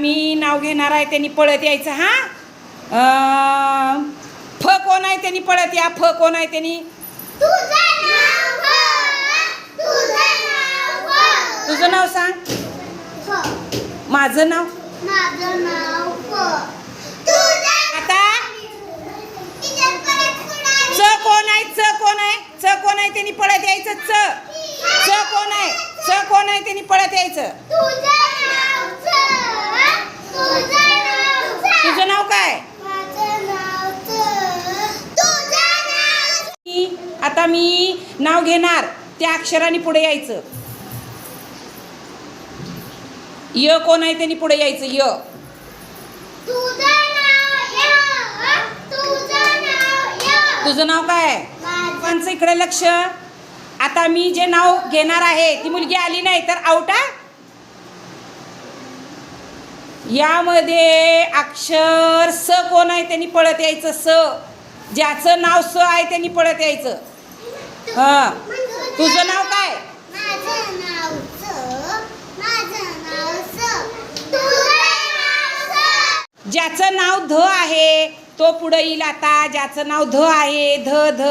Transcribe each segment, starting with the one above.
मी नाव घेणार आहे त्यांनी पळत यायचं हा? फ कोण आहे त्यांनी पळत या? फ कोण आहे त्यांनी? तुझं नाव सांग. माझं नाव? आता? च कोण आहे? च कोण आहे? च कोण आहे त्यांनी पळत यायचं? च. च कोण आहे? च कोण आहे त्यांनी पळत यायचं तुझं नाव च तुझं नाव च तुझं नाव काय माझं नाव च तुझं नाव मी- आता मी नाव घेणार त्या अक्षराने पुढे यायचं. य कोण आहे त्यांनी पुढे यायचं य. तुझं नाव काय आहे? इकडे लक्ष. आता मी जे नाव घेणार आहे ती मुलगी आली नाही तर आउट हा यामध्ये अक्षर स कोण आहे त्यांनी पळत यायचं स. ज्याचं नाव स आहे त्यांनी पळत यायचं. हा. तुझं नाव काय? माझं नाव माझं ज्याचं नाव ध आहे तो पुढे येईल आता. ज्याचं नाव ध आहे ध हा. ध.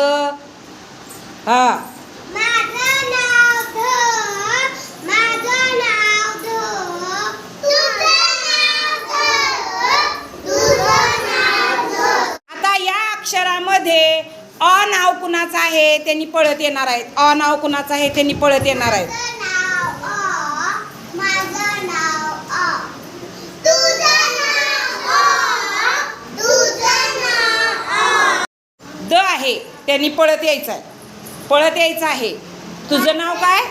आता या अक्षरामध्ये अ नाव कुणाचं आहे त्यांनी पळत येणार आहेत. अ नाव कुणाचं आहे त्यांनी पळत येणार आहेत. द आहे त्यांनी पळत यायचं आहे. पळत यायचं आहे. तुझं नाव काय?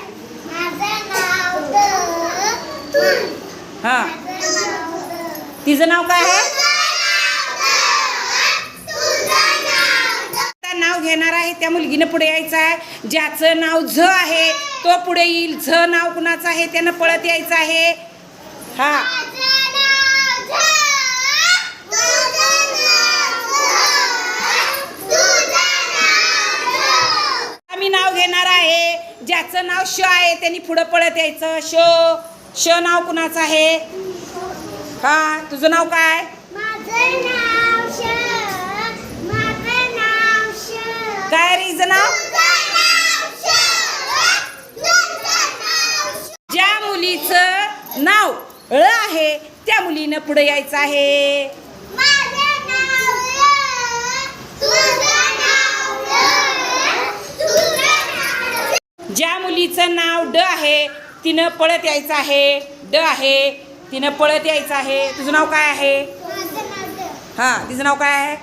हां. तिचं नाव काय आहे आता नाव घेणार आहे त्या मुलगीनं पुढे यायचं आहे. ज्याचं नाव झ आहे तो पुढे येईल. झ नाव कुणाचं आहे त्यानं पळत यायचं आहे. हा. आम्ही नाव घेणार आहे. ज्याचं नाव श आहे त्यांनी पुढं पळत यायचं. श. श नाव कुणाचं आहे? हा तुझं नाव काय रिझ नाव ज्या मुलीचं नाव ळ आहे. त्या मुलीनं पुढे यायचं आहे. ज्या मुलीचं नाव ड आहे तिनं पळत यायचं आहे. ड आहे तिनं पळत यायचं आहे. तुझं नाव काय आहे? हा तिचं नाव काय आहे?